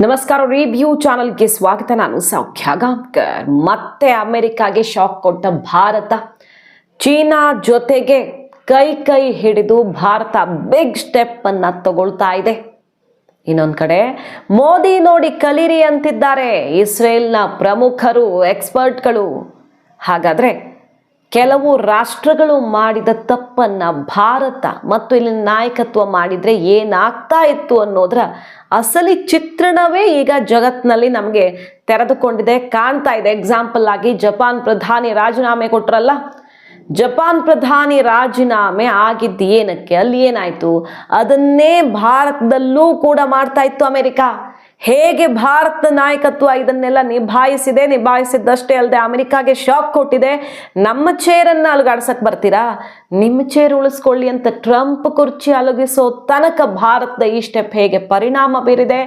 ನಮಸ್ಕಾರ ರಿವ್ಯೂ ಚಾನಲ್ಗೆ ಸ್ವಾಗತ. ನಾನು ಸೌಖ್ಯ ಗಾಂವ್ಕರ್. ಮತ್ತೆ ಅಮೆರಿಕಾಗೆ ಶಾಕ್ ಕೊಟ್ಟ ಭಾರತ. ಚೀನಾ ಜೊತೆಗೆ ಕೈ ಕೈ ಹಿಡಿದು ಭಾರತ ಬಿಗ್ ಸ್ಟೆಪ್ ಅನ್ನ ತಗೊಳ್ತಾ ಇದೆ. ಇನ್ನೊಂದು ಕಡೆ, ಮೋದಿ ನೋಡಿ ಕಲೀರಿ ಅಂತಿದ್ದಾರೆ. ಇಸ್ರೇಲ್ನ ಪ್ರಮುಖರು ಎಕ್ಸ್ಪರ್ಟ್ಗಳು ಹಾಗಾದ್ರೆ ಕೆಲವು ರಾಷ್ಟ್ರಗಳು ಮಾಡಿದ ತಪ್ಪನ್ನ ಭಾರತ ಮತ್ತು ಇಲ್ಲಿ ನಾಯಕತ್ವ ಮಾಡಿದ್ರೆ ಏನಾಗ್ತಾ ಇತ್ತು ಅನ್ನೋದ್ರ ಅಸಲಿ ಚಿತ್ರಣವೇ ಈಗ ಜಗತ್ನಲ್ಲಿ ನಮಗೆ ತೆರೆದುಕೊಂಡಿದೆ, ಕಾಣ್ತಾ ಇದೆ. ಎಕ್ಸಾಂಪಲ್ ಆಗಿ ಜಪಾನ್ ಪ್ರಧಾನಿ ರಾಜೀನಾಮೆ ಕೊಟ್ರಲ್ಲ, ಜಪಾನ್ ಪ್ರಧಾನಿ ರಾಜೀನಾಮೆ ಆಗಿದ್ದು ಏನಕ್ಕೆ? ಅಲ್ಲಿ ಏನಾಯ್ತು? ಅದನ್ನೇ ಭಾರತದಲ್ಲೂ ಕೂಡ ಮಾಡ್ತಾ ಇತ್ತು ಅಮೆರಿಕ. ಹೇಗೆ ಭಾರತ ನಾಯಕತ್ವ ಇದನ್ನೆಲ್ಲ ನಿಭಾಯಿಸಿದೆ? ನಿಭಾಯಿಸಿದ್ದಷ್ಟೇ ಅಲ್ಲದೆ ಅಮೆರಿಕಾಗೆ ಶಾಕ್ ಕೊಟ್ಟಿದೆ. ನಮ್ಮ ಚೇರನ್ನು ಅಲುಗಾಡ್ಸಕ್ಕೆ ಬರ್ತೀರಾ? ನಿಮ್ಮ ಚೇರ್ ಉಳಿಸ್ಕೊಳ್ಳಿ ಅಂತ ಟ್ರಂಪ್ ಕುರ್ಚಿ ಅಲುಗಿಸೋ ತನಕ ಭಾರತದ ಈ ಸ್ಟೆಪ್ ಹೇಗೆ ಪರಿಣಾಮ ಬೀರಿದೆ?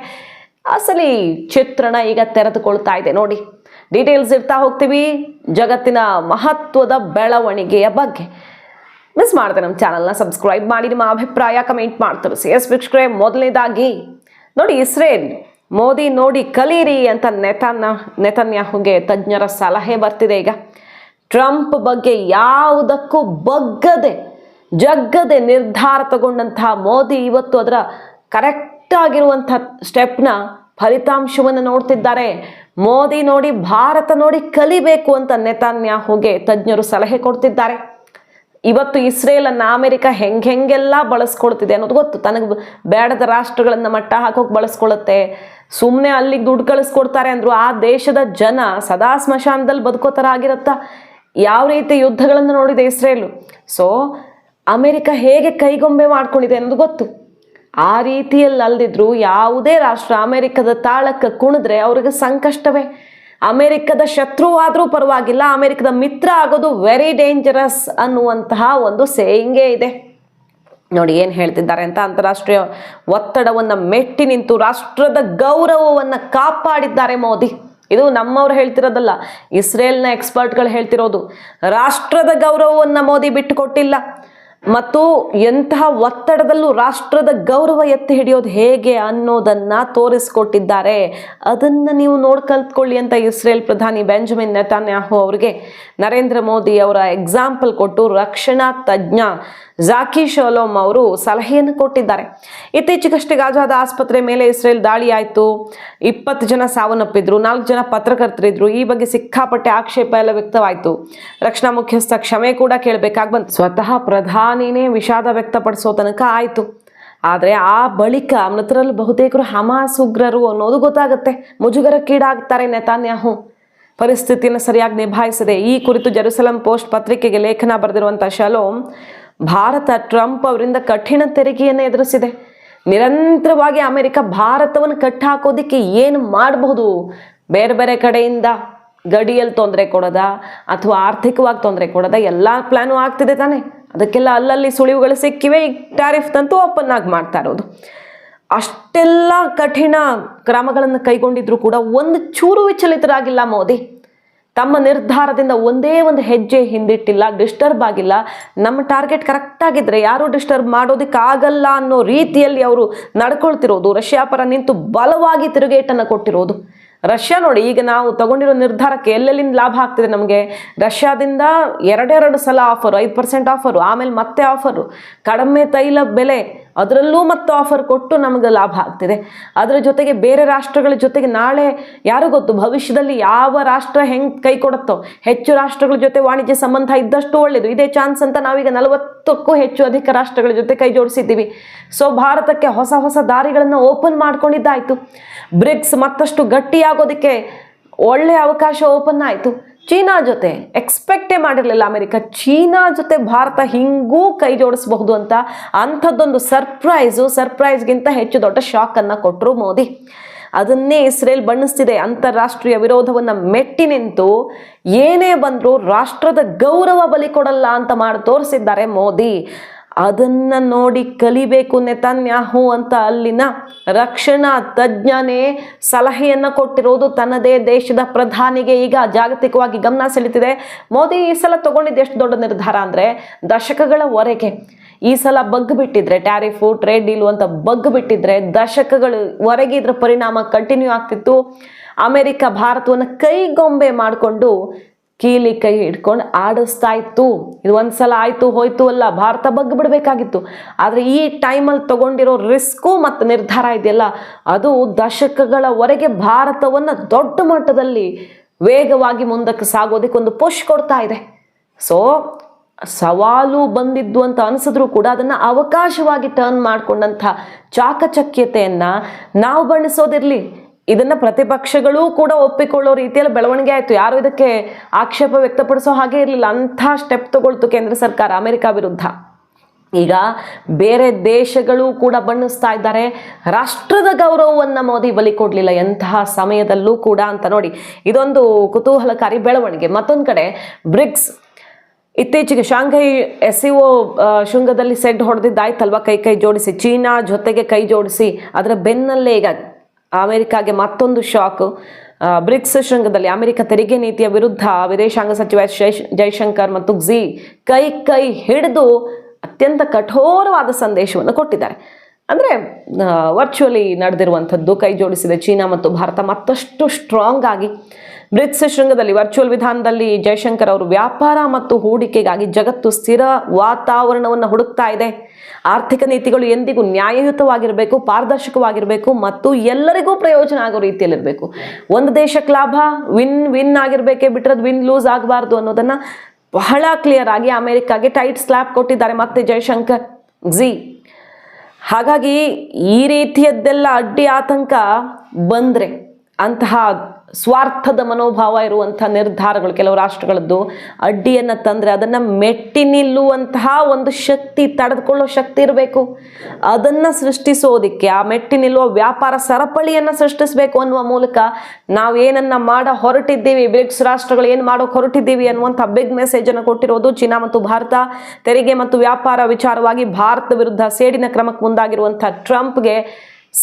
ಅಸಲಿ ಚಿತ್ರಣ ಈಗ ತೆರೆದುಕೊಳ್ತಾ ಇದೆ. ನೋಡಿ, ಡೀಟೇಲ್ಸ್ ಇರ್ತಾ ಹೋಗ್ತೀವಿ. ಜಗತ್ತಿನ ಮಹತ್ವದ ಬೆಳವಣಿಗೆಯ ಬಗ್ಗೆ. ಮಿಸ್ ಮಾಡಿದೆ ನಮ್ಮ ಚಾನಲ್ನ ಸಬ್ಸ್ಕ್ರೈಬ್ ಮಾಡಿ, ನಿಮ್ಮ ಅಭಿಪ್ರಾಯ ಕಮೆಂಟ್ ಮಾಡ್ತಾರೆ. ಸಿ ಎಸ್ ಮೊದಲನೇದಾಗಿ ನೋಡಿ, ಇಸ್ರೇಲ್ ಮೋದಿ ನೋಡಿ ಕಲೀರಿ ಅಂತ ನೆತನ್ನ, ನೆತನ್ಯಾಹುಗೆ ತಜ್ಞರ ಸಲಹೆ ಬರ್ತಿದೆ ಈಗ. ಟ್ರಂಪ್ ಬಗ್ಗೆ ಯಾವುದಕ್ಕೂ ಬಗ್ಗದೆ, ಜಗ್ಗದೆ ನಿರ್ಧಾರ ತಗೊಂಡಂತಹ ಮೋದಿ ಇವತ್ತು ಅದರ ಕರೆಕ್ಟ್ ಆಗಿರುವಂಥ ಸ್ಟೆಪ್ನ ಫಲಿತಾಂಶವನ್ನು ನೋಡ್ತಿದ್ದಾರೆ. ಮೋದಿ ನೋಡಿ ಭಾರತ ನೋಡಿ ಕಲಿಬೇಕು ಅಂತ ನೆತನ್ಯಾಹುಗೆ ತಜ್ಞರು ಸಲಹೆ ಕೊಡ್ತಿದ್ದಾರೆ. ಇವತ್ತು ಇಸ್ರೇಲನ್ನು ಅಮೆರಿಕ ಹೆಂಗೆ ಹೆಂಗೆಲ್ಲ ಬಳಸ್ಕೊಳ್ತಿದೆ ಅನ್ನೋದು ಗೊತ್ತು. ತನಗೆ ಬೇಡದ ರಾಷ್ಟ್ರಗಳನ್ನು ಮಟ್ಟ ಹಾಕೋಕೆ ಬಳಸ್ಕೊಳ್ಳುತ್ತೆ ಸುಮ್ಮನೆ ಅಲ್ಲಿಗೆ ದುಡ್ಡು ಕಳಿಸ್ಕೊಡ್ತಾರೆ ಅಂದ್ರು, ಆ ದೇಶದ ಜನ ಸದಾ ಸ್ಮಶಾನದಲ್ಲಿ ಬದುಕೋ ಥರ ಆಗಿರುತ್ತಾ ಯಾವ ರೀತಿ ಯುದ್ಧಗಳನ್ನು ನೋಡಿದೆ ಇಸ್ರೇಲು? ಸೊ, ಅಮೆರಿಕ ಹೇಗೆ ಕೈಗೊಂಬೆ ಮಾಡ್ಕೊಂಡಿದೆ ಅನ್ನೋದು ಗೊತ್ತು. ಆ ರೀತಿಯಲ್ಲಿ ಅಲ್ದಿದ್ರು ಯಾವುದೇ ರಾಷ್ಟ್ರ ಅಮೆರಿಕದ ತಾಳಕ್ಕೆ ಕುಣಿದ್ರೆ ಅವ್ರಿಗೆ ಸಂಕಷ್ಟವೇ. ಅಮೆರಿಕದ ಶತ್ರು ಆದರೂ ಪರವಾಗಿಲ್ಲ, ಅಮೆರಿಕದ ಮಿತ್ರ ಆಗೋದು ವೆರಿ ಡೇಂಜರಸ್ ಅನ್ನುವಂತಹ ಒಂದು ಸೇಯಿಂಗೇ ಇದೆ. ನೋಡಿ ಏನು ಹೇಳ್ತಿದ್ದಾರೆ ಅಂತ ಅಂತಾರಾಷ್ಟ್ರೀಯ ಒತ್ತಡವನ್ನು ಮೆಟ್ಟಿ ನಿಂತು ರಾಷ್ಟ್ರದ ಗೌರವವನ್ನು ಕಾಪಾಡಿದ್ದಾರೆ ಮೋದಿ. ಇದು ನಮ್ಮವ್ರು ಹೇಳ್ತಿರೋದಲ್ಲ, ಇಸ್ರೇಲ್ನ ಎಕ್ಸ್ಪರ್ಟ್ಗಳು ಹೇಳ್ತಿರೋದು, ರಾಷ್ಟ್ರದ ಗೌರವವನ್ನು ಮೋದಿ ಬಿಟ್ಟುಕೊಟ್ಟಿಲ್ಲ. ಮತ್ತು ಎಂತಹ ಒತ್ತಡದಲ್ಲೂ ರಾಷ್ಟ್ರದ ಗೌರವ ಎತ್ತಿ ಹಿಡಿಯೋದು ಹೇಗೆ ಅನ್ನೋದನ್ನ ತೋರಿಸ್ಕೊಟ್ಟಿದ್ದಾರೆ. ಅದನ್ನ ನೀವು ನೋಡಿ ಕಲ್ತ್ಕೊಳ್ಳಿ ಅಂತ ಇಸ್ರೇಲ್ ಪ್ರಧಾನಿ ಬೆಂಜಮಿನ್ ನೆತಾನ್ಯಾಹು ಅವರಿಗೆ. ನರೇಂದ್ರ ಮೋದಿ ಅವರ ಎಕ್ಸಾಂಪಲ್ ಕೊಟ್ಟು ರಕ್ಷಣಾ ತಜ್ಞ ಜಾಕಿ ಶೋಲೋಮ್ ಅವರು ಸಲಹೆಯನ್ನು ಕೊಟ್ಟಿದ್ದಾರೆ. ಇತ್ತೀಚೆಗಷ್ಟೇ ಗಾಜಾದ ಆಸ್ಪತ್ರೆ ಮೇಲೆ ಇಸ್ರೇಲ್ ದಾಳಿ ಆಯಿತು ಇಪ್ಪತ್ತು ಜನ ಸಾವನ್ನಪ್ಪಿದ್ರು, ನಾಲ್ಕು ಜನ ಪತ್ರಕರ್ತರಿದ್ರು. ಈ ಬಗ್ಗೆ ಸಿಕ್ಕಾಪಟ್ಟೆ ಆಕ್ಷೇಪ ಎಲ್ಲ ವ್ಯಕ್ತವಾಯಿತು. ರಕ್ಷಣಾ ಮುಖ್ಯಸ್ಥ ಕ್ಷಮೆ ಕೂಡ ಕೇಳಬೇಕಾಗಿ ಬಂತು ಸ್ವತಃ ಪ್ರಧಾನಿನೇ ವಿಷಾದ ವ್ಯಕ್ತಪಡಿಸೋ ತನಕ ಆಯಿತು. ಆದರೆ ಆ ಬಳಿಕ ಮೃತರಲ್ಲಿ ಬಹುತೇಕರು ಹಮಾಸ್ ಉಗ್ರರು ಅನ್ನೋದು ಗೊತ್ತಾಗುತ್ತೆ. ಮುಜುಗರಕ್ಕೀಡಾಗ್ತಾರೆ ನೆತಾನ್ಯಾಹು. ಪರಿಸ್ಥಿತಿಯನ್ನು ಸರಿಯಾಗಿ ನಿಭಾಯಿಸದೆ ಈ ಕುರಿತು ಜೆರುಸಲಂ ಪೋಸ್ಟ್ ಪತ್ರಿಕೆಗೆ ಲೇಖನ ಬರೆದಿರುವಂಥ ಶಲೋಮ್ ಭಾರತ ಟ್ರಂಪ್ ಅವರಿಂದ ಕಠಿಣ ತೆರಿಗೆಯನ್ನು ಎದುರಿಸಿದೆ. ನಿರಂತರವಾಗಿ ಅಮೆರಿಕ ಭಾರತವನ್ನು ಕಟ್ಟಾಕೋದಕ್ಕೆ ಏನು ಮಾಡಬಹುದು? ಬೇರೆ ಬೇರೆ ಕಡೆಯಿಂದ ಗಡಿಯಲ್ಲಿ ತೊಂದರೆ ಕೊಡೋದ? ಅಥವಾ ಆರ್ಥಿಕವಾಗಿ ತೊಂದರೆ ಕೊಡೋದ? ಎಲ್ಲ ಪ್ಲ್ಯಾನು ಆಗ್ತಿದೆ ತಾನೆ. ಅದಕ್ಕೆಲ್ಲ ಅಲ್ಲಲ್ಲಿ ಸುಳಿವುಗಳು ಸಿಕ್ಕಿವೆ. ಈ ಟ್ಯಾರಿಫ್ ತಂತೂ ಓಪನ್ ಆಗಿ ಮಾಡ್ತಾ ಇರೋದು. ಅಷ್ಟೆಲ್ಲ ಕಠಿಣ ಕ್ರಮಗಳನ್ನು ಕೈಗೊಂಡಿದ್ರು ಕೂಡ ಒಂದು ಚೂರು ವಿಚಲಿತರಾಗಿಲ್ಲ ಮೋದಿ. ತಮ್ಮ ನಿರ್ಧಾರದಿಂದ ಒಂದೇ ಒಂದು ಹೆಜ್ಜೆ ಹಿಂದಿಟ್ಟಿಲ್ಲ, ಡಿಸ್ಟರ್ಬ್ ಆಗಿಲ್ಲ. ನಮ್ಮ ಟಾರ್ಗೆಟ್ ಕರೆಕ್ಟ್ ಆಗಿದ್ರೆ ಯಾರು ಡಿಸ್ಟರ್ಬ್ ಮಾಡೋದಕ್ಕಾಗಲ್ಲ ಅನ್ನೋ ರೀತಿಯಲ್ಲಿ ಅವರು ನಡ್ಕೊಳ್ತಿರೋದು. ರಷ್ಯಾ ಪರ ನಿಂತು ಬಲವಾಗಿ ತಿರುಗೇಟನ್ನು ಕೊಟ್ಟಿರೋದು. ರಷ್ಯಾ ನೋಡಿ, ಈಗ ನಾವು ತಗೊಂಡಿರೋ ನಿರ್ಧಾರಕ್ಕೆ ಎಲ್ಲೆಲ್ಲಿಂದ ಲಾಭ ಆಗ್ತಿದೆ ನಮಗೆ? ರಷ್ಯಾದಿಂದ ಎರಡೆರಡು ಸಲ ಆಫರು ಐದು ಪರ್ಸೆಂಟ್ ಆಫರು ಆಮೇಲೆ ಮತ್ತೆ ಆಫರು ಕಡಿಮೆ ತೈಲ ಬೆಲೆ. ಅದರಲ್ಲೂ ಮತ್ತೆ ಆಫರ್ ಕೊಟ್ಟು ನಮಗೆ ಲಾಭ ಆಗ್ತಿದೆ. ಅದರ ಜೊತೆಗೆ ಬೇರೆ ರಾಷ್ಟ್ರಗಳ ಜೊತೆಗೆ ನಾಳೆ ಯಾರು ಗೊತ್ತು? ಭವಿಷ್ಯದಲ್ಲಿ ಯಾವ ರಾಷ್ಟ್ರ ಹೆಂಗೆ ಕೈ ಕೊಡುತ್ತೋ? ಹೆಚ್ಚು ರಾಷ್ಟ್ರಗಳ ಜೊತೆ ವಾಣಿಜ್ಯ ಸಂಬಂಧ ಇದ್ದಷ್ಟು ಒಳ್ಳೆಯದು ಇದೇ ಚಾನ್ಸ್ ಅಂತ ನಾವೀಗ ನಲವತ್ತಕ್ಕೂ ಹೆಚ್ಚು ಅಧಿಕ ರಾಷ್ಟ್ರಗಳ ಜೊತೆ ಕೈ ಜೋಡಿಸಿದ್ದೀವಿ. ಸೊ ಭಾರತಕ್ಕೆ ಹೊಸ ಹೊಸ ದಾರಿಗಳನ್ನು ಓಪನ್ ಮಾಡ್ಕೊಂಡಿದ್ದಾಯಿತು. ಬ್ರಿಕ್ಸ್ ಮತ್ತಷ್ಟು ಗಟ್ಟಿಯಾಗೋದಕ್ಕೆ ಒಳ್ಳೆಯ ಅವಕಾಶ ಓಪನ್ ಆಯಿತು. ಚೀನಾ ಜೊತೆ ಎಕ್ಸ್ಪೆಕ್ಟೇ ಮಾಡಿರಲಿಲ್ಲ ಅಮೆರಿಕ. ಚೀನಾ ಜೊತೆ ಭಾರತ ಹಿಂಗೂ ಕೈ ಜೋಡಿಸಬಹುದು ಅಂತ ಅಂಥದ್ದೊಂದು ಸರ್ಪ್ರೈಸು ಸರ್ಪ್ರೈಸ್ಗಿಂತ ಹೆಚ್ಚು ದೊಡ್ಡ ಶಾಕನ್ನು ಕೊಟ್ಟರು ಮೋದಿ. ಅದನ್ನೇ ಇಸ್ರೇಲ್ ಬಣ್ಣಿಸ್ತಿದೆ. ಅಂತಾರಾಷ್ಟ್ರೀಯ ವಿರೋಧವನ್ನು ಮೆಟ್ಟಿ ನಿಂತು ಏನೇ ಬಂದರೂ ರಾಷ್ಟ್ರದ ಗೌರವ ಬಲಿ ಕೊಡಲ್ಲ ಅಂತ ಮಾಡಿ ತೋರಿಸಿದ್ದಾರೆ ಮೋದಿ. ಅದನ್ನ ನೋಡಿ ಕಲಿಬೇಕು ನೆತನ್ಯಾಹು ಅಂತ ಅಲ್ಲಿನ ರಕ್ಷಣಾ ತಜ್ಞನೇ ಸಲಹೆಯನ್ನು ಕೊಟ್ಟಿರೋದು ತನ್ನದೇ ದೇಶದ ಪ್ರಧಾನಿಗೆ ಈಗ ಜಾಗತಿಕವಾಗಿ ಗಮನ ಸೆಳೀತಿದೆ. ಮೋದಿ ಈ ಸಲ ತಗೊಂಡಿದ್ದು ಎಷ್ಟು ದೊಡ್ಡ ನಿರ್ಧಾರ ಅಂದರೆ ದಶಕಗಳವರೆಗೆ ಈ ಸಲ ಬಗ್ ಬಿಟ್ಟಿದ್ರೆ, ಟ್ಯಾರಿಫು, ಟ್ರೇಡ್ ಡೀಲು ಅಂತ ಬಗ್ ಬಿಟ್ಟಿದ್ರೆ ದಶಕಗಳವರೆಗೆ ಇದ್ರ ಪರಿಣಾಮ ಕಂಟಿನ್ಯೂ ಆಗ್ತಿತ್ತು. ಅಮೆರಿಕ ಭಾರತವನ್ನು ಕೈಗೊಂಬೆ ಮಾಡಿಕೊಂಡು ಕೀಲಿ ಕೈ ಹಿಡ್ಕೊಂಡು ಆಡಿಸ್ತಾ ಇತ್ತು ಇದು ಒಂದ್ಸಲ ಆಯ್ತು, ಹೋಯ್ತು ಅಲ್ಲ, ಭಾರತ ಬಗ್ಗೆ ಬಿಡಬೇಕಾಗಿತ್ತು. ಆದರೆ ಈ ಟೈಮಲ್ಲಿ ತಗೊಂಡಿರೋ ರಿಸ್ಕು ಮತ್ತು ನಿರ್ಧಾರ ಇದೆಯಲ್ಲ, ಅದು ದಶಕಗಳವರೆಗೆ ಭಾರತವನ್ನು ದೊಡ್ಡ ಮಟ್ಟದಲ್ಲಿ ವೇಗವಾಗಿ ಮುಂದಕ್ಕೆ ಸಾಗೋದಕ್ಕೆ ಒಂದು ಪುಷ್ ಕೊಡ್ತಾ ಇದೆ. ಸೊ ಸವಾಲು ಬಂದಿದ್ದು ಅಂತ ಅನಿಸಿದ್ರು ಕೂಡ ಅದನ್ನು ಅವಕಾಶವಾಗಿ ಟರ್ನ್ ಮಾಡಿಕೊಂಡಂಥ ಚಾಕಚಕ್ಯತೆಯನ್ನು ನಾವು ಬಣ್ಣಿಸೋದಿರಲಿ. ಇದನ್ನು ಪ್ರತಿಪಕ್ಷಗಳೂ ಕೂಡ ಒಪ್ಪಿಕೊಳ್ಳೋ ರೀತಿಯಲ್ಲಿ ಬೆಳವಣಿಗೆ ಆಯಿತು. ಯಾರು ಇದಕ್ಕೆ ಆಕ್ಷೇಪ ವ್ಯಕ್ತಪಡಿಸೋ ಹಾಗೆ ಇರಲಿಲ್ಲ. ಅಂಥ ಸ್ಟೆಪ್ ತಗೊಳ್ತು ಕೇಂದ್ರ ಸರ್ಕಾರ ಅಮೆರಿಕ ವಿರುದ್ಧ. ಈಗ ಬೇರೆ ದೇಶಗಳು ಕೂಡ ಬಣ್ಣಿಸ್ತಾ ಇದ್ದಾರೆ. ರಾಷ್ಟ್ರದ ಗೌರವವನ್ನು ಮೋದಿ ಬಲಿ ಕೊಡಲಿಲ್ಲ. ಎಂತಹ ಸಮಯದಲ್ಲೂ ಕೂಡ ಅಂತ ನೋಡಿ. ಇದೊಂದು ಕುತೂಹಲಕಾರಿ ಬೆಳವಣಿಗೆ. ಮತ್ತೊಂದು ಕಡೆ ಬ್ರಿಕ್ಸ್ ಇತ್ತೀಚೆಗೆ ಶಾಂಘೈ ಎಸ್ ಸಿ ಒ ಶೃಂಗದಲ್ಲಿ ಸೆಡ್ ಹೊಡೆದಿದ್ದಾಯ್ತಲ್ವಾ? ಕೈ ಕೈ ಜೋಡಿಸಿ. ಚೀನಾ ಜೊತೆಗೆ ಕೈ ಜೋಡಿಸಿ. ಅದರ ಬೆನ್ನಲ್ಲೇ ಈಗ ಅಮೆರಿಕಾಗೆ ಮತ್ತೊಂದು ಶಾಕ್. ಬ್ರಿಕ್ಸ್ ಶೃಂಗದಲ್ಲಿ ಅಮೆರಿಕ ತೆರಿಗೆ ನೀತಿಯ ವಿರುದ್ಧ ವಿದೇಶಾಂಗ ಸಚಿವ ಜೈಶಂಕರ್ ಮತ್ತು ಝಿ ಕೈ ಕೈ ಹಿಡಿದು ಅತ್ಯಂತ ಕಠೋರವಾದ ಸಂದೇಶವನ್ನು ಕೊಟ್ಟಿದ್ದಾರೆ. ಅಂದರೆ ವರ್ಚುವಲಿ ನಡೆದಿರುವಂಥದ್ದು, ಕೈ ಜೋಡಿಸಿದ ಚೀನಾ ಮತ್ತು ಭಾರತ ಮತ್ತಷ್ಟು ಸ್ಟ್ರಾಂಗ್ ಆಗಿ ಬ್ರಿಕ್ಸ್ ಶೃಂಗದಲ್ಲಿ ವರ್ಚುವಲ್ ವಿಧಾನದಲ್ಲಿ ಜಯಶಂಕರ್ ಅವರು ವ್ಯಾಪಾರ ಮತ್ತು ಹೂಡಿಕೆಗಾಗಿ ಜಗತ್ತು ಸ್ಥಿರ ವಾತಾವರಣವನ್ನು ಹುಡುಕ್ತಾ ಇದೆ. ಆರ್ಥಿಕ ನೀತಿಗಳು ಎಂದಿಗೂ ನ್ಯಾಯಯುತವಾಗಿರಬೇಕು, ಪಾರದರ್ಶಕವಾಗಿರಬೇಕು ಮತ್ತು ಎಲ್ಲರಿಗೂ ಪ್ರಯೋಜನ ಆಗೋ ರೀತಿಯಲ್ಲಿರಬೇಕು. ಒಂದು ದೇಶಕ್ಕೆ ಲಾಭ ವಿನ್ ವಿನ್ ಆಗಿರಬೇಕೇ ಬಿಟ್ಟರೆ ವಿನ್ ಲೂಸ್ ಆಗಬಾರ್ದು ಅನ್ನೋದನ್ನು ಬಹಳ ಕ್ಲಿಯರ್ ಆಗಿ ಅಮೆರಿಕಾಗೆ ಟೈಟ್ ಸ್ಲ್ಯಾಪ್ ಕೊಟ್ಟಿದ್ದಾರೆ ಮತ್ತೆ ಜಯಶಂಕರ್ ಜಿ ಹಾಗಾಗಿ ಈ ರೀತಿಯದ್ದೆಲ್ಲ ಅಡ್ಡಿ ಆತಂಕ ಬಂದರೆ ಅಂತಹ ಸ್ವಾರ್ಥದ ಮನೋಭಾವ ಇರುವಂಥ ನಿರ್ಧಾರಗಳು ಕೆಲವು ರಾಷ್ಟ್ರಗಳದ್ದು ಅಡ್ಡಿಯನ್ನು ತಂದರೆ ಅದನ್ನು ಮೆಟ್ಟಿ ನಿಲ್ಲುವಂತಹ ಒಂದು ಶಕ್ತಿ, ತಡೆದುಕೊಳ್ಳೋ ಶಕ್ತಿ ಇರಬೇಕು. ಅದನ್ನು ಸೃಷ್ಟಿಸೋದಕ್ಕೆ, ಆ ಮೆಟ್ಟಿ ನಿಲ್ಲುವ ವ್ಯಾಪಾರ ಸರಪಳಿಯನ್ನು ಸೃಷ್ಟಿಸಬೇಕು ಅನ್ನುವ ಮೂಲಕ ನಾವು ಏನನ್ನ ಮಾಡ ಹೊರಟಿದ್ದೀವಿ, ಬ್ರಿಕ್ಸ್ ರಾಷ್ಟ್ರಗಳು ಏನು ಮಾಡೋಕೆ ಹೊರಟಿದ್ದೀವಿ ಅನ್ನುವಂಥ ಬಿಗ್ ಮೆಸೇಜನ್ನು ಕೊಟ್ಟಿರೋದು ಚೀನಾ ಮತ್ತು ಭಾರತ. ತೆರಿಗೆ ಮತ್ತು ವ್ಯಾಪಾರ ವಿಚಾರವಾಗಿ ಭಾರತ ವಿರುದ್ಧ ಸೇಡಿನ ಕ್ರಮಕ್ಕೆ ಮುಂದಾಗಿರುವಂಥ ಟ್ರಂಪ್ಗೆ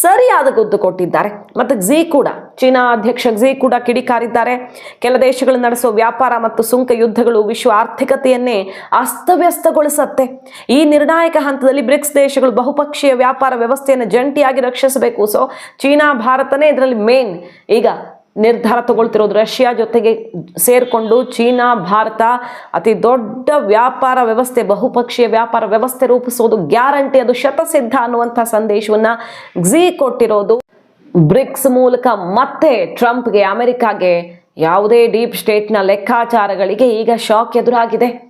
ಸರಿಯಾದ ಗುದ್ದು ಕೊಟ್ಟಿದ್ದಾರೆ. ಮತ್ತು ಝೀ ಕೂಡ, ಚೀನಾ ಅಧ್ಯಕ್ಷ ಝೀ ಕೂಡ ಕಿಡಿಕಾರಿದ್ದಾರೆ. ಕೆಲ ದೇಶಗಳು ನಡೆಸುವ ವ್ಯಾಪಾರ ಮತ್ತು ಸುಂಕ ಯುದ್ಧಗಳು ವಿಶ್ವ ಆರ್ಥಿಕತೆಯನ್ನೇ ಅಸ್ತವ್ಯಸ್ತಗೊಳಿಸತ್ತೆ. ಈ ನಿರ್ಣಾಯಕ ಹಂತದಲ್ಲಿ ಬ್ರಿಕ್ಸ್ ದೇಶಗಳು ಬಹುಪಕ್ಷೀಯ ವ್ಯಾಪಾರ ವ್ಯವಸ್ಥೆಯನ್ನು ಜಂಟಿಯಾಗಿ ರಕ್ಷಿಸಬೇಕು. ಸೊ ಚೀನಾ, ಭಾರತನೇ ಇದರಲ್ಲಿ ಮೇನ್ ಈಗ ನಿರ್ಧಾರ ತಗೊಳ್ತಿರೋದು ರಷ್ಯಾ ಜೊತೆಗೆ ಸೇರಿಕೊಂಡು ಚೀನಾ, ಭಾರತ, ಅತಿ ದೊಡ್ಡ ವ್ಯಾಪಾರ ವ್ಯವಸ್ಥೆ, ಬಹುಪಕ್ಷೀಯ ವ್ಯಾಪಾರ ವ್ಯವಸ್ಥೆ ರೂಪಿಸೋದು ಗ್ಯಾರಂಟಿ, ಅದು ಶತಸಿದ್ಧ ಅನ್ನುವಂಥ ಸಂದೇಶವನ್ನು ಝೀ ಕೊಟ್ಟಿರೋದು. ಬ್ರಿಕ್ಸ್ ಮೂಲಕ ಮತ್ತೆ ಟ್ರಂಪ್ಗೆ, ಅಮೆರಿಕಾಗೆ ಯಾವುದೇ ಡೀಪ್ ಸ್ಟೇಟ್ನ ಲೆಕ್ಕಾಚಾರಗಳಿಗೆ ಈಗ ಶಾಕ್ ಎದುರಾಗಿದೆ.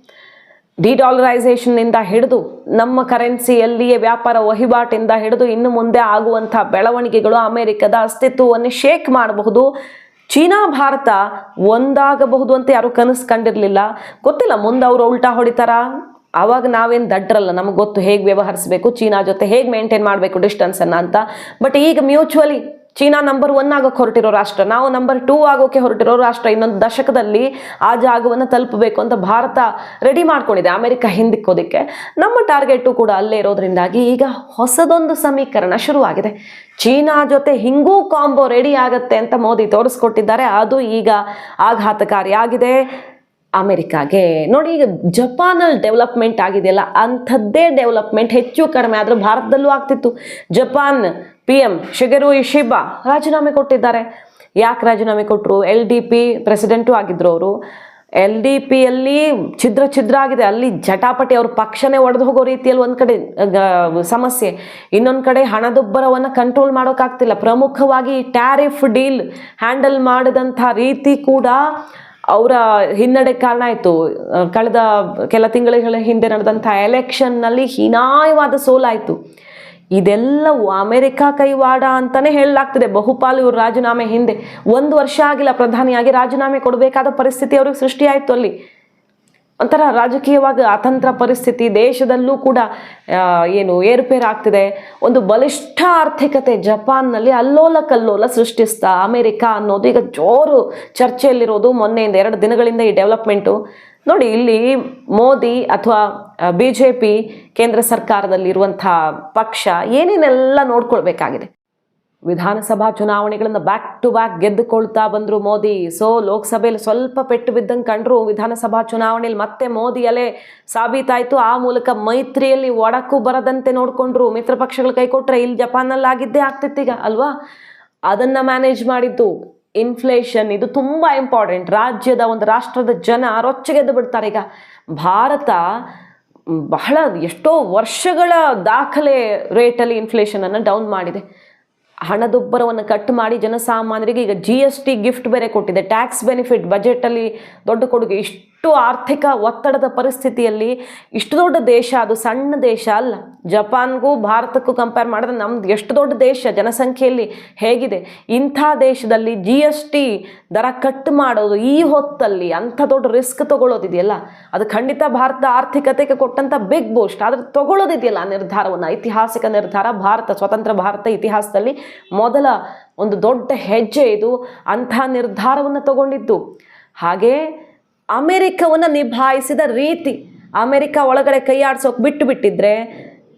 ಡಿಡಾಲರೈಸೇಷನ್ನಿಂದ ಹಿಡಿದು ನಮ್ಮ ಕರೆನ್ಸಿಯಲ್ಲಿಯೇ ವ್ಯಾಪಾರ ವಹಿವಾಟಿಂದ ಹಿಡಿದು ಇನ್ನು ಮುಂದೆ ಆಗುವಂಥ ಬೆಳವಣಿಗೆಗಳು ಅಮೆರಿಕದ ಅಸ್ತಿತ್ವವನ್ನು ಶೇಕ್ ಮಾಡಬಹುದು. ಚೀನಾ, ಭಾರತ ಒಂದಾಗಬಹುದು ಅಂತ ಯಾರು ಕನಸು ಕಂಡಿರಲಿಲ್ಲ ಗೊತ್ತಿಲ್ಲ, ಮುಂದೆ ಅವರು ಉಲ್ಟಾ ಹೊಡಿತಾರ? ಆವಾಗ ನಾವೇನು ದಡ್ರಲ್ಲ, ನಮಗೆ ಗೊತ್ತು ಹೇಗೆ ವ್ಯವಹರಿಸಬೇಕು, ಚೀನಾ ಜೊತೆ ಹೇಗೆ ಮೇಂಟೈನ್ ಮಾಡಬೇಕು ಡಿಸ್ಟೆನ್ಸನ್ನು ಅಂತ. ಬಟ್ ಈಗ ಮ್ಯೂಚುವಲಿ ಚೀನಾ ನಂಬರ್ ಒನ್ ಆಗೋಕೆ ಹೊರಟಿರೋ ರಾಷ್ಟ್ರ. ನಾವು ನಂಬರ್ ಟೂ ಆಗೋಕೆ ಹೊರಟಿರೋ ರಾಷ್ಟ್ರ. ಇನ್ನೊಂದು ದಶಕದಲ್ಲಿ ಆ ಜಾಗವನ್ನು ತಲುಪಬೇಕು ಅಂತ ಭಾರತ ರೆಡಿ ಮಾಡ್ಕೊಂಡಿದೆ. ಅಮೆರಿಕ ಹಿಂದಿಕ್ಕೋದಕ್ಕೆ ನಮ್ಮ ಟಾರ್ಗೆಟು ಕೂಡ ಅಲ್ಲೇ ಇರೋದ್ರಿಂದಾಗಿ ಈಗ ಹೊಸದೊಂದು ಸಮೀಕರಣ ಶುರುವಾಗಿದೆ. ಚೀನಾ ಜೊತೆ ಹಿಂಗೂ ಕಾಂಬೋ ರೆಡಿ ಆಗತ್ತೆ ಅಂತ ಮೋದಿ ತೋರಿಸ್ಕೊಟ್ಟಿದ್ದಾರೆ. ಅದು ಈಗ ಆಘಾತಕಾರಿಯಾಗಿದೆ. ಅಮೆರಿಕಾಗೆ. ನೋಡಿ ಈಗ ಜಪಾನಲ್ಲಿ ಡೆವಲಪ್ಮೆಂಟ್ ಆಗಿದೆಯಲ್ಲ, ಅಂಥದ್ದೇ ಡೆವಲಪ್ಮೆಂಟ್ ಹೆಚ್ಚು ಕಡಿಮೆ ಆದರೂ ಭಾರತದಲ್ಲೂ ಆಗ್ತಿತ್ತು. Japan P M Shigeru Ishiba ರಾಜೀನಾಮೆ ಕೊಟ್ಟಿದ್ದಾರೆ. ಯಾಕೆ ರಾಜೀನಾಮೆ ಕೊಟ್ಟರು ಎಲ್ ಡಿ ಪಿ ಪ್ರೆಸಿಡೆಂಟು ಆಗಿದ್ರು ಅವರು. ಎಲ್ ಡಿ ಪಿಯಲ್ಲಿ ಛಿದ್ರ ಛಿದ್ರ ಆಗಿದೆ. ಅಲ್ಲಿ ಜಟಾಪಟಿ ಅವ್ರ ಪಕ್ಷನೇ ಒಡೆದು ಹೋಗೋ ರೀತಿಯಲ್ಲಿ ಒಂದು ಕಡೆ ಸಮಸ್ಯೆ. ಇನ್ನೊಂದು ಕಡೆ ಹಣದುಬ್ಬರವನ್ನು ಕಂಟ್ರೋಲ್ ಮಾಡೋಕ್ಕಾಗ್ತಿಲ್ಲ. ಪ್ರಮುಖವಾಗಿ ಟ್ಯಾರಿಫ್ ಡೀಲ್ ಹ್ಯಾಂಡಲ್ ಮಾಡಿದಂಥ ರೀತಿ ಕೂಡ ಅವರ ಹಿನ್ನಡೆ ಕಾರಣ ಆಯಿತು. ಕಳೆದ ಕೆಲ ತಿಂಗಳ ಹಿಂದೆ ನಡೆದಂಥ ಎಲೆಕ್ಷನ್ನಲ್ಲಿ ಹೀನಾಯವಾದ ಸೋಲಾಯಿತು ಇದೆಲ್ಲವೂ ಅಮೆರಿಕಾ ಕೈವಾಡ ಅಂತಲೇ ಹೇಳಲಾಗ್ತದೆ. ಬಹುಪಾಲು ಇವರು ರಾಜೀನಾಮೆ ಹಿಂದೆ. ಒಂದು ವರ್ಷ ಆಗಿಲ್ಲ ಪ್ರಧಾನಿಯಾಗಿ ರಾಜೀನಾಮೆ ಕೊಡಬೇಕಾದ ಪರಿಸ್ಥಿತಿ ಅವ್ರಿಗೆ ಸೃಷ್ಟಿಯಾಯಿತು ಅಲ್ಲಿ. ಒಂಥರ ರಾಜಕೀಯವಾಗಿ ಅತಂತ್ರ ಪರಿಸ್ಥಿತಿ ದೇಶದಲ್ಲೂ ಕೂಡ ಏನು ಏರುಪೇರು ಆಗ್ತಿದೆ ಒಂದು ಬಲಿಷ್ಠ ಆರ್ಥಿಕತೆ ಜಪಾನ್ನಲ್ಲಿ ಅಲ್ಲೋಲ ಕಲ್ಲೋಲ ಸೃಷ್ಟಿಸ್ತಾ ಅಮೇರಿಕಾ ಅನ್ನೋದು ಈಗ ಜೋರು ಚರ್ಚೆಯಲ್ಲಿರೋದು ಮೊನ್ನೆಯಿಂದ ಎರಡು ದಿನಗಳಿಂದ ಈ ಡೆವಲಪ್ಮೆಂಟು. ನೋಡಿ, ಇಲ್ಲಿ ಮೋದಿ ಅಥವಾ ಬಿ ಜೆ ಪಿ ಕೇಂದ್ರ ಸರ್ಕಾರದಲ್ಲಿರುವಂಥ ಪಕ್ಷ ಏನೇನೆಲ್ಲ ನೋಡ್ಕೊಳ್ಬೇಕಾಗಿದೆ. ವಿಧಾನಸಭಾ ಚುನಾವಣೆಗಳನ್ನು ಬ್ಯಾಕ್ ಟು ಬ್ಯಾಕ್ ಗೆದ್ದುಕೊಳ್ತಾ ಬಂದರು ಮೋದಿ. ಸೊ ಲೋಕಸಭೆಯಲ್ಲಿ ಸ್ವಲ್ಪ ಪೆಟ್ಟು ಬಿದ್ದಂಗೆ ಕಂಡ್ರು ವಿಧಾನಸಭಾ ಚುನಾವಣೆಯಲ್ಲಿ ಮತ್ತೆ ಮೋದಿ ಅಲೆ ಸಾಬೀತಾಯಿತು. ಆ ಮೂಲಕ ಮೈತ್ರಿಯಲ್ಲಿ ಒಡಕು ಬರದಂತೆ ನೋಡಿಕೊಂಡ್ರು. ಮಿತ್ರ ಪಕ್ಷಗಳು ಕೈ ಕೊಟ್ಟರೆ ಇಲ್ಲಿ ಜಪಾನಲ್ಲಿ ಆಗಿದ್ದೇ ಆಗ್ತಿತ್ತೀಗ ಅಲ್ವಾ? ಅದನ್ನು ಮ್ಯಾನೇಜ್ ಮಾಡಿದ್ದು ಇನ್ಫ್ಲೇಷನ್ ಇದು ತುಂಬ ಇಂಪಾರ್ಟೆಂಟ್ ರಾಜ್ಯದ ಒಂದು ರಾಷ್ಟ್ರದ ಜನ ರೊಚ್ಚಗೆದ್ದು ಬಿಡ್ತಾರೆ ಈಗ. ಭಾರತ ಬಹಳ ಎಷ್ಟೋ ವರ್ಷಗಳ ದಾಖಲೆ ರೇಟಲ್ಲಿ ಇನ್ಫ್ಲೇಷನನ್ನು ಡೌನ್ ಮಾಡಿದೆ. ಹಣದುಬ್ಬರವನ್ನು ಕಟ್ ಮಾಡಿ ಜನಸಾಮಾನ್ಯರಿಗೆ ಈಗ ಜಿ ಎಸ್ ಟಿ ಗಿಫ್ಟ್ ಬೇರೆ ಕೊಟ್ಟಿದೆ. ಟ್ಯಾಕ್ಸ್ ಬೆನಿಫಿಟ್ ಬಜೆಟಲ್ಲಿ ದೊಡ್ಡ ಕೊಡುಗೆ. ಇಷ್ಟು ಆರ್ಥಿಕ ಒತ್ತಡದ ಪರಿಸ್ಥಿತಿಯಲ್ಲಿ ಇಷ್ಟು ದೊಡ್ಡ ದೇಶ, ಅದು ಸಣ್ಣ ದೇಶ ಅಲ್ಲ. ಜಪಾನ್ಗೂ ಭಾರತಕ್ಕೂ ಕಂಪೇರ್ ಮಾಡಿದ್ರೆ ನಮ್ದು ಎಷ್ಟು ದೊಡ್ಡ ದೇಶ, ಜನಸಂಖ್ಯೆಯಲ್ಲಿ ಹೇಗಿದೆ. ಇಂಥ ದೇಶದಲ್ಲಿ ಜಿ ಎಸ್ ಟಿ ದರ ಕಟ್ ಮಾಡೋದು ಈ ಹೊತ್ತಲ್ಲಿ ಅಂಥ ದೊಡ್ಡ ರಿಸ್ಕ್ ತೊಗೊಳ್ಳೋದಿದೆಯಲ್ಲ? ಅದು ಖಂಡಿತ ಭಾರತ ಆರ್ಥಿಕತೆಗೆ ಕೊಟ್ಟಂಥ ಬಿಗ್ ಬೂಸ್ಟ್ ಆದರೆ ತೊಗೊಳ್ಳೋದಿದೆಯಲ್ಲ ಆ ನಿರ್ಧಾರವನ್ನು? ಐತಿಹಾಸಿಕ ನಿರ್ಧಾರ, ಭಾರತ, ಸ್ವತಂತ್ರ ಭಾರತ ಇತಿಹಾಸದಲ್ಲಿ ಮೊದಲ ಒಂದು ದೊಡ್ಡ ಹೆಜ್ಜೆ ಇದು ಅಂಥ ನಿರ್ಧಾರವನ್ನು ತಗೊಂಡಿದ್ದು. ಹಾಗೆ ಅಮೆರಿಕವನ್ನು ನಿಭಾಯಿಸಿದ ರೀತಿ ಅಮೆರಿಕ ಒಳಗಡೆ ಕೈಯಾಡ್ಸೋಕೆ ಬಿಟ್ಟು ಬಿಟ್ಟಿದ್ರೆ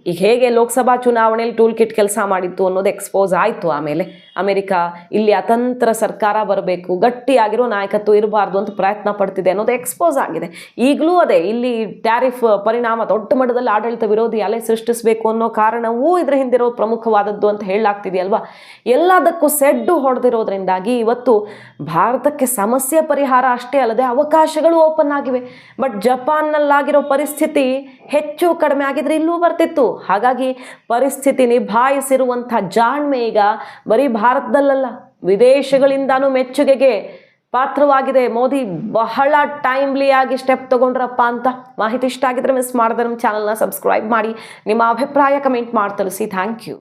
ಈಗ ಹೇಗೆ ಲೋಕಸಭಾ ಚುನಾವಣೆಯಲ್ಲಿ ಟೂಲ್ ಕಿಟ್ ಕೆಲಸ ಮಾಡಿತ್ತು ಅನ್ನೋದು ಎಕ್ಸ್ಪೋಸ್ ಆಯಿತು ಆಮೇಲೆ. ಅಮೆರಿಕ ಇಲ್ಲಿ ಅತಂತ್ರ ಸರ್ಕಾರ ಬರಬೇಕು, ಗಟ್ಟಿಯಾಗಿರೋ ನಾಯಕತ್ವ ಇರಬಾರ್ದು ಅಂತ ಪ್ರಯತ್ನ ಪಡ್ತಿದೆ ಅನ್ನೋದು ಎಕ್ಸ್ಪೋಸ್ ಆಗಿದೆ. ಈಗಲೂ ಅದೇ, ಇಲ್ಲಿ ಟ್ಯಾರಿಫ್ ಪರಿಣಾಮ ದೊಡ್ಡ ಮಟ್ಟದಲ್ಲಿ ಆಡಳಿತ ವಿರೋಧಿ ಅಲೆ ಸೃಷ್ಟಿಸಬೇಕು ಅನ್ನೋ ಕಾರಣವೂ ಇದರ ಹಿಂದಿರೋ ಪ್ರಮುಖವಾದದ್ದು ಅಂತ ಹೇಳಲಾಗ್ತಿದೆಯಲ್ವಾ? ಎಲ್ಲದಕ್ಕೂ ಸೆಡ್ಡು ಹೊಡೆದಿರೋದ್ರಿಂದಾಗಿ ಇವತ್ತು ಭಾರತಕ್ಕೆ ಸಮಸ್ಯೆ ಪರಿಹಾರ ಅಷ್ಟೇ ಅಲ್ಲದೆ ಅವಕಾಶಗಳು ಓಪನ್ ಆಗಿವೆ. ಬಟ್ ಜಪಾನ್ನಲ್ಲಾಗಿರೋ ಪರಿಸ್ಥಿತಿ ಹೆಚ್ಚು ಕಡಿಮೆ ಆಗಿದ್ರೆ ಇಲ್ಲೂ ಬರ್ತಿತ್ತು. ಹಾಗಾಗಿ ಪರಿಸ್ಥಿತಿ ನಿಭಾಯಿಸಿರುವಂಥ ಜಾಣ್ಮೆ ಈಗ ಬರೀ ಭಾರತದಲ್ಲಲ್ಲ, ವಿದೇಶಗಳಿಂದಾನೂ ಮೆಚ್ಚುಗೆಗೆ ಪಾತ್ರವಾಗಿದೆ. ಮೋದಿ ಬಹಳ ಟೈಮ್ಲಿಯಾಗಿ ಸ್ಟೆಪ್ ತಗೊಂಡ್ರಪ್ಪ ಅಂತ ಮಾಹಿತಿ ಇಷ್ಟ ಆಗಿದ್ರೆ ಮಿಸ್ ಮಾಡಿದ್ರೆ ನಮ್ಮ ಚಾನಲ್ನ ಸಬ್ಸ್ಕ್ರೈಬ್ ಮಾಡಿ. ನಿಮ್ಮ ಅಭಿಪ್ರಾಯ ಕಮೆಂಟ್ ಮಾಡಿ ತಿಳಿಸಿ. Thank you